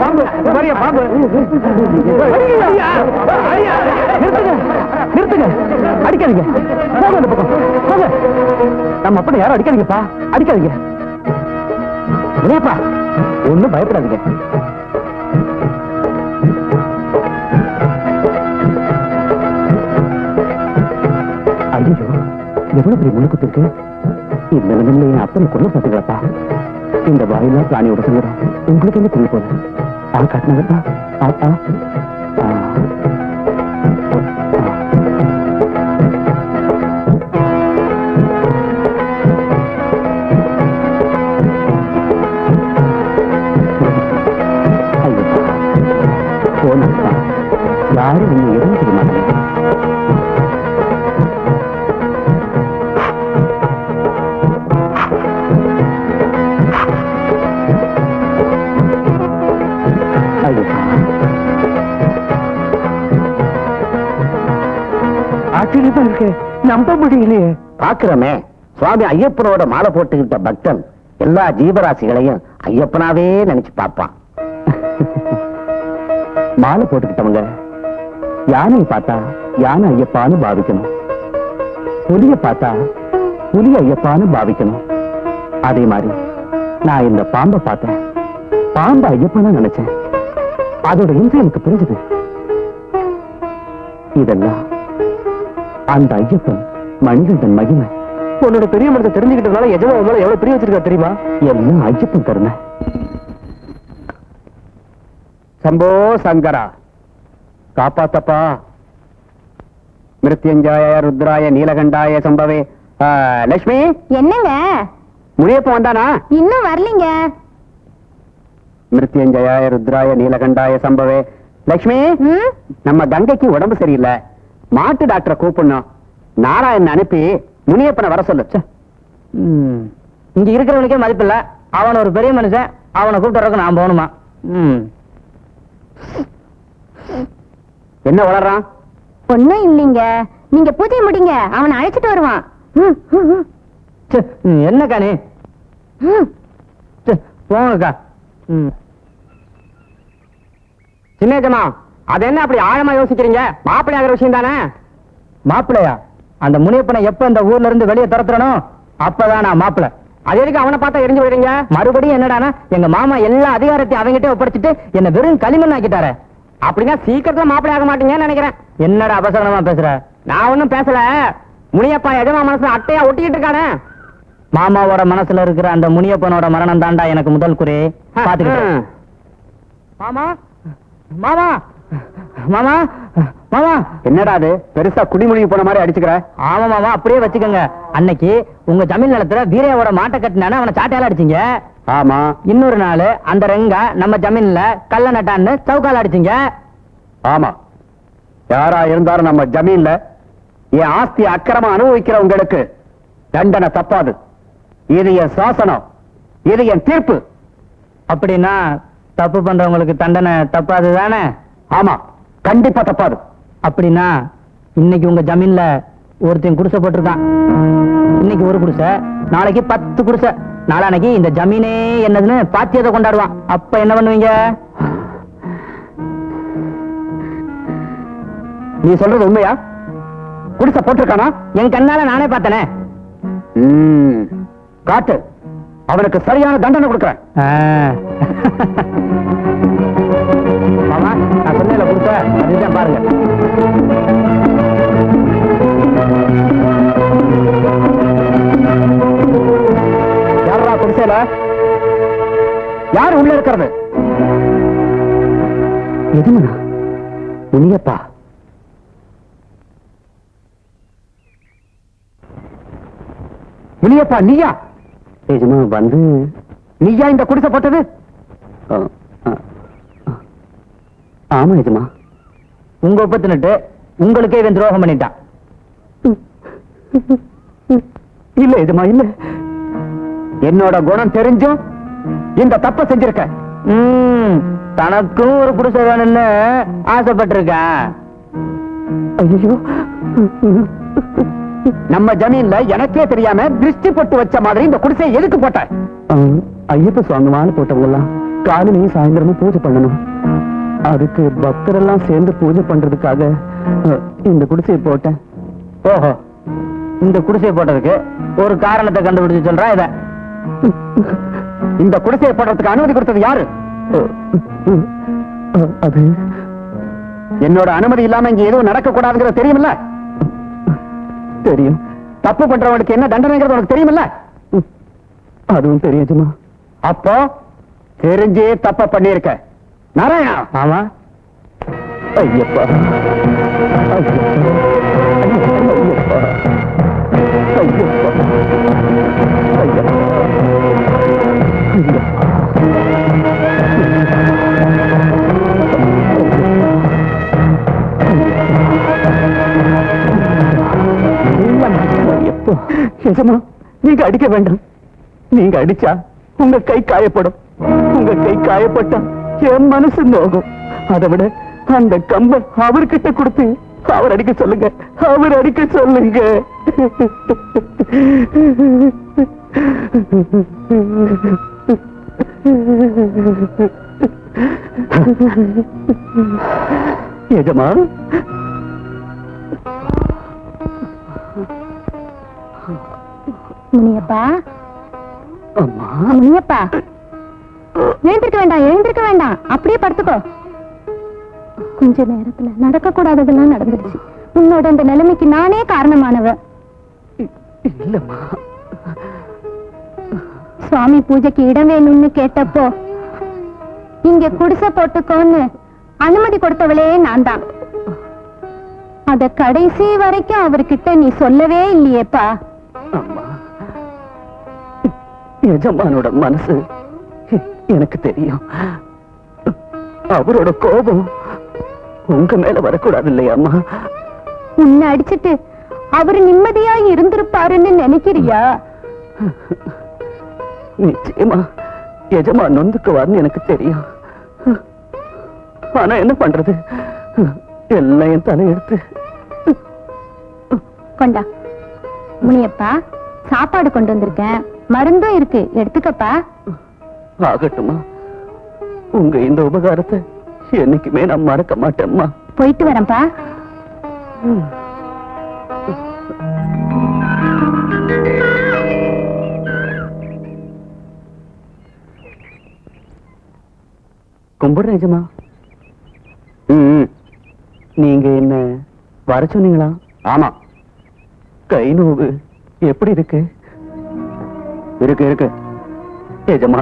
பாம்பு பாம்பு நிறுத்துங்க அடிக்காதீங்க அந்த பக்கம் நம்ம அப்படி யாரும் அடிக்காதீங்கப்பா அடிக்காதீங்க இல்லையாப்பா ஒண்ணும் பயப்படாதீங்க ஐயோ எவ்வளவு பெரிய முழுக்கத்திற்கு இந்த நிலைமையை என் அப்பனை இந்த வாயிலா பிராணியோட சங்கடம் உங்களுக்கு என்ன தெரிய போகுது ஆ கட்டினவர் ஆ ஆ. மாதிரி இல்லையே பாக்குறமே சுவாமி ஐயப்பனோட மாலை போட்டுக்கிட்ட பக்தன் எல்லா ஜீவராசிகளையும் ஐயப்பனாவே நினைச்சு பார்ப்பான். மாலை போட்டுக்கிட்டவங்க யானை பார்த்தா யானை ஐயப்பான்னு பாவிக்கணும். புலிய பார்த்தா புலி ஐயப்பான்னு பாவிக்கணும். அதே மாதிரி நான் இந்த பாம்பை பார்த்தேன். பாம்பை ஐயப்பனா நினைச்சேன். அதோட இன்றை எனக்கு புரிஞ்சுது. இதெல்லாம் அந்த ஐயப்பன் மணிகண்டன் மகிமை. உன்னோட பெரிய மனத்தை தெரிஞ்சுக்கிட்டதுனால எஜமா மேல எவ்வளவு பெரிய வச்சிருக்கா தெரியுமா? எல்லாம் ஐயப்பன் கருணை. சம்போ சங்கரா காப்பாத்தப்பா. மிருத்யுஞ்சய ருத்ராய நீலகண்டாய சம்பவே. லட்சுமி என்னங்க? முனியப்பன் வந்தானா? இன்னும் வரலீங்க. மிருத்யுஞ்சய ருத்ராய நீலகண்டாய சம்பவே. லட்சுமி? நம்ம கங்கைக்கு உடம்பு சரியில்லை. மாட்டு டாக்டரை கூப்பிடணும். நாராயணன் அனுப்பி முனியப்பனை வர சொல்லு. ச்சே. இங்க இருக்கிறவனுக்கே மதிப்பு இல்ல அவன் ஒரு பெரிய மனுஷன். அவனை கூப்பிட்டு நான் போகணுமா? ம். என்ன வளர்றான்? ஒண்ணும் இல்லைங்க. நீங்க பூஜை முடிங்க. அவனை அழைச்சிட்டு வருவான். என்னக்கா நீ? போங்கக்கா. ம். சின்னேஜமா அது என்ன அப்படி ஆழமா யோசிக்கிறீங்க? மாப்பிள்ளை ஆகிற விஷயம் தானே? மாப்பிள்ளையா? அந்த முனியப்பனை எப்ப இந்த ஊர்ல இருந்து வெளியே துரத்துறனோ அப்பதான் நான் மாப்பிள்ளை அது எதுக்கு அவனை பார்த்தா எரிஞ்சு போயிடுறீங்க மறுபடியும் என்னடானா எங்க மாமா எல்லா அதிகாரத்தையும் அவங்கிட்ட ஒப்படைச்சிட்டு என்ன வெறும் களிமண் ஆக்கிட்டாரு அப்படின்னா சீக்கிரத்துல மாப்பிள்ளை ஆக மாட்டீங்கன்னு நினைக்கிறேன். என்னடா அபசகனமா பேசுற? நான் ஒண்ணும் பேசல. முனியப்பா எஜமா மனசுல அட்டையா ஒட்டிக்கிட்டு இருக்கானே. மாமாவோட மனசுல இருக்கிற அந்த முனியப்பனோட மரணம் தாண்டா எனக்கு முதல் குறி. பாத்துக்கிட்டேன் மாமா? மாமா? மாமா? மாமா என்னடா அது? பெருசா குடிமொழி போன மாதிரி அடிச்சுக்கிற? ஆமா மாமா அப்படியே வச்சுக்கோங்க. அன்னைக்கு உங்க ஜமீன் நிலத்துல வீரையோட மாட்டை கட்டினானே அவனை சாட்டையால அடிச்சீங்க? ஆமா. இன்னொரு நாள் அந்த ரெங்கா நம்ம ஜமீன்ல கள்ள நட்டான்னு சவுக்கால அடிச்சீங்க? ஆமா. யாரா இருந்தாலும் நம்ம ஜமீன்ல என் ஆஸ்தி அக்கிரமா அனுபவிக்கிறவங்களுக்கு தண்டனை தப்பாது. இது என் சாசனம். இது என் தீர்ப்பு. அப்படின்னா தப்பு பண்றவங்களுக்கு தண்டனை தப்பாது தானே? ஆமா. கண்டிப்பா தப்பாது. அப்படின்னா இன்னைக்கு உங்க ஜமீன்ல ஒருத்தன் குடிசை போட்டிருக்கான். இன்னைக்கு ஒரு குடிசை நாளைக்கு பத்து குடிசை. நாளானைக்கு இந்த ஜமீனே என்னதுன்னு பாத்தியத்தை கொண்டாடுவான். அப்ப என்ன பண்ணுவீங்க? நீ சொல்றது உண்மையா? குடிசை போட்டிருக்கானா? என் கண்ணால நானே பார்த்தனே. காட்டு. அவனுக்கு சரியான தண்டனை கொடுக்கறேன். நான் சொன்னேன்ல குடிசை அதுதான் பாருங்க. யாரா குடிசையில? யார் உள்ள இருக்கிறது? எதுமனா முனியப்பா முனியப்பா நீயா? எஜமா வந்து. நீயா இந்த குடிசை போட்டது? ஆமா எஜமா. உங்க ஒப்பத்தினட்டு உங்களுக்கே இவன் துரோகம் பண்ணிட்டான். இல்ல எதுமா இல்ல. என்னோட குணம் தெரிஞ்சும் இந்த தப்ப செஞ்சிருக்க. தனக்கும் ஒரு குடிசை வேணும்னு ஆசைப்பட்டிருக்கேன். ஐயோ நம்ம ஜமீன்ல எனக்கே தெரியாம திருஷ்டி போட்டு வச்ச மாதிரி இந்த குடிசை எதுக்கு போட்ட? ஐயப்ப சுவாமி மாலை போட்டவங்க எல்லாம் காலையிலையும் சாயந்தரமும் பூஜை பண்ணணும். அதுக்கு பக்தரெல்லாம் சேர்ந்து பூஜை பண்றதுக்காக இந்த குடிசையை போட்டேன். ஓஹோ. இந்த குடிசை போட்டதுக்கு ஒரு காரணத்தை கண்டுபிடிச்சு சொல்றா இத. இந்த குடிசையை போடுறதுக்கு அனுமதி கொடுத்தது யாரு? அது என்னோட அனுமதி இல்லாம இங்க எதுவும் நடக்க கூடாதுங்கிறது தெரியுமில்ல? தெரியும். தப்பு பண்றவனுக்கு என்ன தண்டனைங்கிறது உனக்கு தெரியுமில்ல? அதுவும் தெரியாதுமா அப்போ தெரிஞ்சே தப்ப பண்ணிருக்க நாராயணா! ஆமா. ஐயப்பா. ஐயப்பா. ஐயப்பா. நிஜமா நீங்க அடிக்க வேண்டாம். நீங்க அடிச்சா உங்க கை காயப்படும். உங்க கை காயப்பட்டா என் மனசு நோகும். அதை விட அந்த கம்ப அவர்கிட்ட கொடுத்து அவர் அடிக்க சொல்லுங்க. அவர் அடிக்க சொல்லுங்க. எஜமா? முனியப்பா. அம்மா. முனியப்பா. எழுந்திருக்க வேண்டாம் எழுந்திருக்க வேண்டாம். அப்படியே படுத்துக்கோ. கொஞ்ச நேரத்துல நடக்க கூடாததெல்லாம் நடந்துருச்சு. உன்னோட இந்த நிலைமைக்கு நானே காரணமானவ. இல்லம்மா. சுவாமி பூஜைக்கு இடம் வேணும்னு கேட்டப்போ இங்க குடிசை போட்டுக்கோன்னு அனுமதி கொடுத்தவளே நான் தான் அத கடைசி வரைக்கும் அவர்கிட்ட நீ சொல்லவே இல்லையேப்பா. எஜமானோட மனசு எனக்கு தெரியும். அவரோட கோபம் உங்க மேல வரக்கூடாது இல்லையாம்மா உன்னை அடிச்சிட்டு அவரு நிம்மதியா இருந்திருப்பாருன்னு நினைக்கிறியா? நிச்சயமா. எஜமா நொந்துக்குவார்னு எனக்கு தெரியும். ஆனா என்ன பண்றது? எல்லாம் என் தலையெடுத்து கொண்டா முனியப்பா சாப்பாடு கொண்டு வந்திருக்கேன். மருந்தும் இருக்கு எடுத்துக்கப்பா. ஆகட்டுமா. உங்க இந்த உபகாரத்தை என்னைக்குமே நான் மறக்க மாட்டேம்மா. போயிட்டு வரேன்ப்பா. கும்பிடுறேன் எஜமா ம், நீங்க என்ன வர சொன்னீங்களா? ஆமா. கை நோவு எப்படி இருக்கு? இருக்கு இருக்கு. எஜமா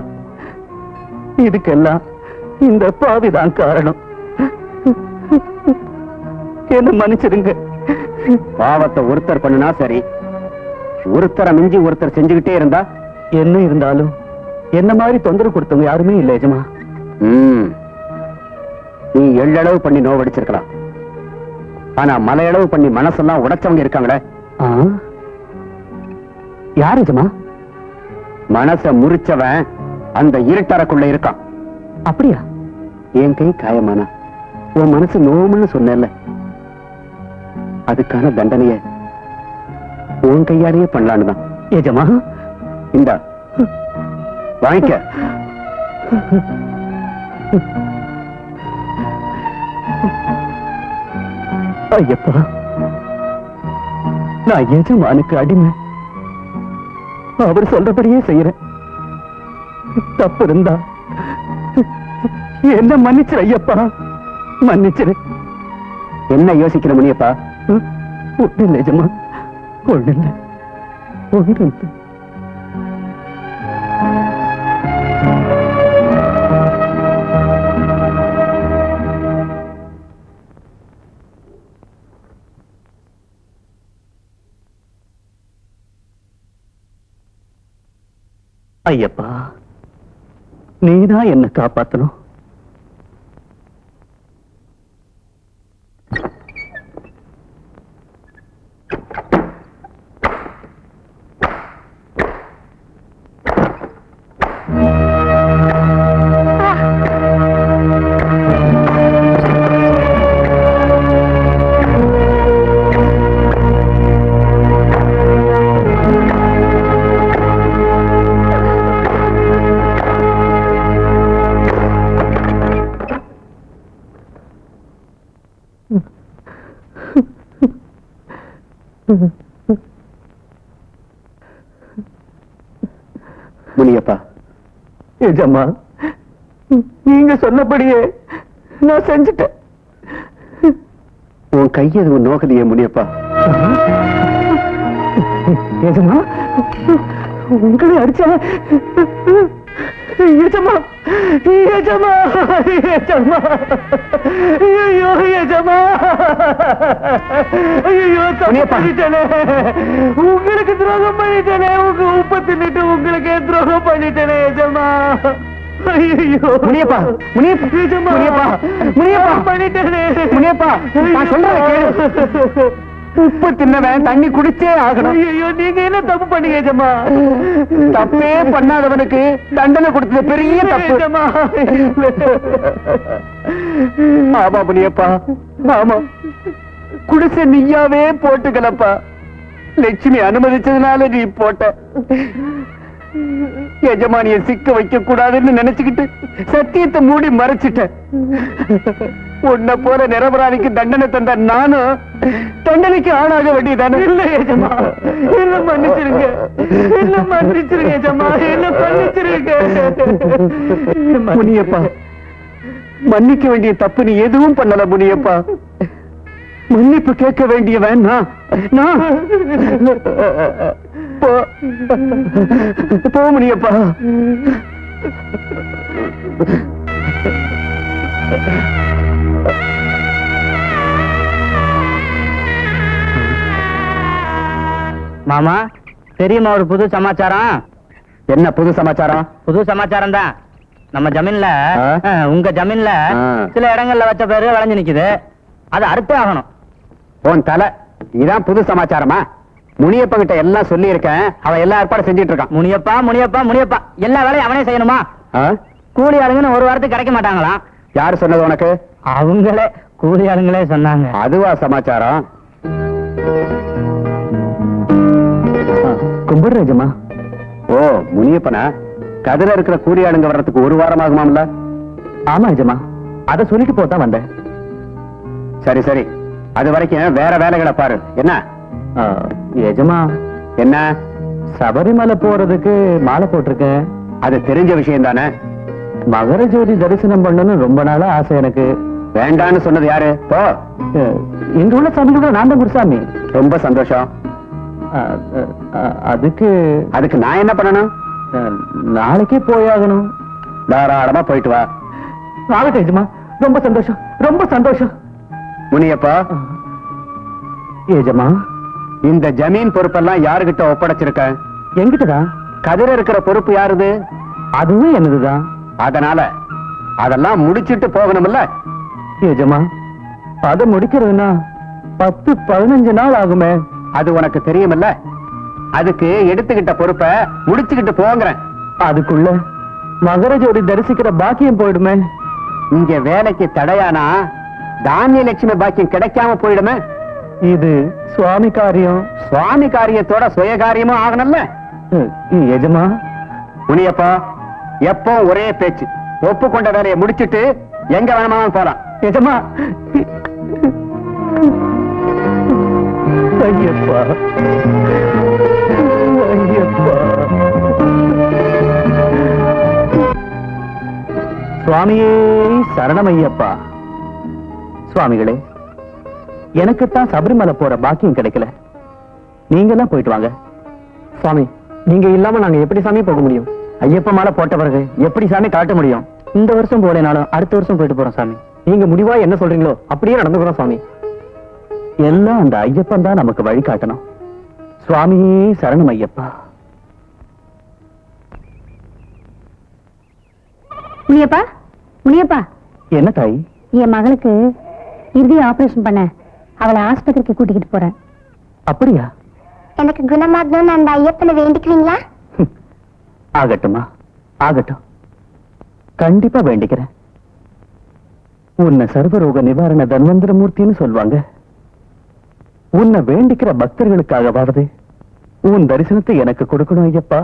இதுக்கெல்லாம் இந்த பாவிதான் காரணம். என்ன மன்னிச்சிடுங்க. பாவத்தை ஒருத்தர் பண்ணுனா சரி. ஒருத்தரை மிஞ்சி ஒருத்தர் செஞ்சுக்கிட்டே இருந்தா? என்ன இருந்தாலும் என்ன மாதிரி தொந்தரவு கொடுத்தவங்க யாருமே இல்லை எஜமா. நீ எள்ளளவு பண்ணி நோவடிச்சிருக்கலாம். ஆனா மலையளவு பண்ணி மனசெல்லாம் உடைச்சவங்க இருக்காங்களே? யார் எஜமா? மனச முறிச்சவன் அந்த இருட்டறைக்குள்ள இருக்கான். அப்படியா? என் கை காயமானா? உன் மனசு நோவும்னு சொன்னேல்ல அதுக்கான தண்டனைய உன் கையாலேயே பண்ணலான்னு தான். எஜமா இந்தா. வாங்கிக்க. ஐயப்பா. நான் எஜமானுக்கு அடிமை. அவர் சொல்றபடியே செய்யறேன். தப்பு இருந்தா என்ன மன்னிச்சிரு ஐயப்பா. மன்னிச்சிரு. என்ன யோசிக்கிற முனியப்பா? ஒண்ணு இல்லை எஜமா. ஒண்ணு இல்லை. ஒண்ணு இல்லை. ஐயப்பா. நீதான் என்ன காப்பாத்தணும்? எஜமா நீங்க சொன்னபடியே நான் செஞ்சுட்டேன். உன் கை எதுவும் நோகலையே முனியப்பா? எஜமா உங்களை அடிச்ச எஜமா எஜமா எஜமா ஐயோ எஜமா ஐயோ. பண்ணிட்டேனே. உங்களுக்கு துரோகம் பண்ணிட்டேனே. உங்க உப்ப தின்னுட்டு உங்களுக்கு துரோகம் பண்ணிட்டேனே ஐயோ முனியப்பா, முனியப்பா, முனியப்பா, முனியப்பா. பண்ணிட்டேனே. முனியப்பா, நான் சொல்றதை கேளு. உப்பு தின்னவன் தண்ணி குடிச்சே ஆகணும். ஐயோ நீங்க என்ன தப்பு பண்ணீங்க எஜமா? தப்பே பண்ணாதவனுக்கு தண்டனை கொடுத்தது பெரிய தப்பு. ஆமா முனியப்பா ஆமா குடிசை நீயாவே போட்டுக்கலப்பா. லட்சுமி அனுமதிச்சதுனால நீ போட்ட. எஜமானிய சிக்க வைக்க கூடாதுன்னு நினைச்சுக்கிட்டு சத்தியத்தை மூடி மறைச்சிட்ட. உன்னை போல நிரபராதிக்கு தண்டனை தந்த நானும் தண்டனைக்கு ஆளாக வேண்டியதானே? இல்ல எஜமா. என்ன மன்னிச்சிருங்க. என்ன மன்னிச்சிருங்க எஜமா. என்ன மன்னிச்சிருங்க. முனியப்பா மன்னிக்க வேண்டிய தப்பு நீ எதுவும் பண்ணல முனியப்பா. மன்னிப்பு கேட்க வேண்டியவன் நான். போ முனியப்பா. மாமா தெரியுமா ஒரு புது சமாச்சாரம்? என்ன புது சமாச்சாரம்? புது சமாச்சாரம் தான் நம்ம ஜமீன்ல உங்க ஜமீன்ல. சில இடங்கள்ல வச்ச பேரு விளைஞ்சு நிக்குது. அது அறுத்தே ஆகணும். உன் தலை இதான் புது சமாச்சாரமா? முனியப்ப கிட்ட எல்லாம் சொல்லி இருக்கேன் அவன் எல்லா ஏற்பாடும் செஞ்சிட்டு இருக்கான் முனியப்பா முனியப்பா முனியப்பா. எல்லா வேலையும் அவனே செய்யணுமா? கூலி ஆளுங்கன்னு ஒரு வாரத்துக்கு கிடைக்க மாட்டாங்களாம். யாரு சொன்னது உனக்கு? அவங்களே கூலி ஆளுங்களே சொன்னாங்க. அதுவா சமாச்சாரம்? கும்பிடுற எஜமா ஓ முனியப்பனா? கதிர இருக்கிற கூலியாளுங்க வர்றதுக்கு ஒரு வாரம் ஆகுமாம்ல ஆமா எஜமா அத சொல்லிட்டு போதான் வந்தேன். சரி சரி. அது வரைக்கும் வேற வேலைகளை பாரு. என்ன? எஜமா என்ன? சபரிமலை போறதுக்கு மாலை போட்டிருக்கேன். அது தெரிஞ்ச விஷயம் தானே மகர ஜோதி தரிசனம் பண்ணணும்னு ரொம்ப நாளா ஆசை எனக்கு. வேண்டான்னு சொன்னது யாரு? போ. உள்ள சாமிகளோட நான் தான் குருசாமி. ரொம்ப சந்தோஷம். அதுக்கு அதுக்கு நான் என்ன பண்ணணும்? நாளைக்கே போயாகணும். தாராளமா போயிட்டு வா. ஆகட்டும் எஜமா ரொம்ப சந்தோஷம் ரொம்ப சந்தோஷம். முனியப்பா. ஏஜமா? இந்த ஜமீன் பொறுப்பெல்லாம் யாருகிட்ட ஒப்படைச்சிருக்க? எங்கிட்டதான் கதிர இருக்கிற பொறுப்பு யாருது? அதுவும் என்னதுதான் அதனால அதெல்லாம் முடிச்சிட்டு போகணும்ல. ஏஜமா அதை முடிக்கிறதுனா பத்து பதினஞ்சு நாள் ஆகுமே. அது உனக்கு தெரியுமில்ல? அதுக்கு எடுத்துக்கிட்ட பொறுப்பை முடிச்சுக்கிட்டு போங்கிறேன். அதுக்குள்ள மகர ஜோதி தரிசிக்கிற பாக்கியம் போயிடுமே. இங்க வேலைக்கு தடையானா தானிய லட்சுமி பாக்கியம் கிடைக்காம போயிடுமே? இது சுவாமி காரியம். சுவாமி காரியத்தோட சுய காரியமும் ஆகணும்ல எஜமா? முனியப்பா எப்போ ஒரே பேச்சு. ஒப்புக்கொண்ட வேலையை முடிச்சிட்டு எங்க வேணுமாலும் போலாம். எஜமா ஐயப்பா. ஐயப்பா. சுவாமியே சரணமையப்பா. சுவாமிகளே எனக்குத்தான் சபரிமலை போற பாக்கியம் கிடைக்கல. நீங்க எல்லாம் போயிட்டு வாங்க. சுவாமி நீங்க இல்லாம நாங்க எப்படி சாமி போக முடியும்? ஐயப்ப மாலை போட்ட பிறகு எப்படி சாமி காட்ட முடியும்? இந்த வருஷம் போலேனாலும் அடுத்த வருஷம் போயிட்டு போறோம் சாமி. நீங்க முடிவா என்ன சொல்றீங்களோ அப்படியே நடந்துக்கிறோம் சாமி. எல்லாம் அந்த ஐயப்பன் தான் நமக்கு வழி காட்டணும். சுவாமியே சரணம் ஐயப்பா. முனியப்பா முனியப்பா. என்ன தாய்? என் மகளுக்கு இறுதி ஆபரேஷன் பண்ண அவளை ஆஸ்பத்திரிக்கு கூட்டிக்கிட்டு போறேன். அப்படியா? எனக்கு குணமாகணும்னு அந்த ஐயப்பனை வேண்டிக்கிறீங்களா. ஆகட்டுமா ஆகட்டும். கண்டிப்பா வேண்டிக்கிறேன். உன்னை சர்வரோக நிவாரண தன்வந்திரமூர்த்தின்னு சொல்வாங்க உன்னை வேண்டிக்கிற பக்தர்களுக்காக வாடுது உன் தரிசனத்தை எனக்கு கொடுக்கணும் ஐயப்பா.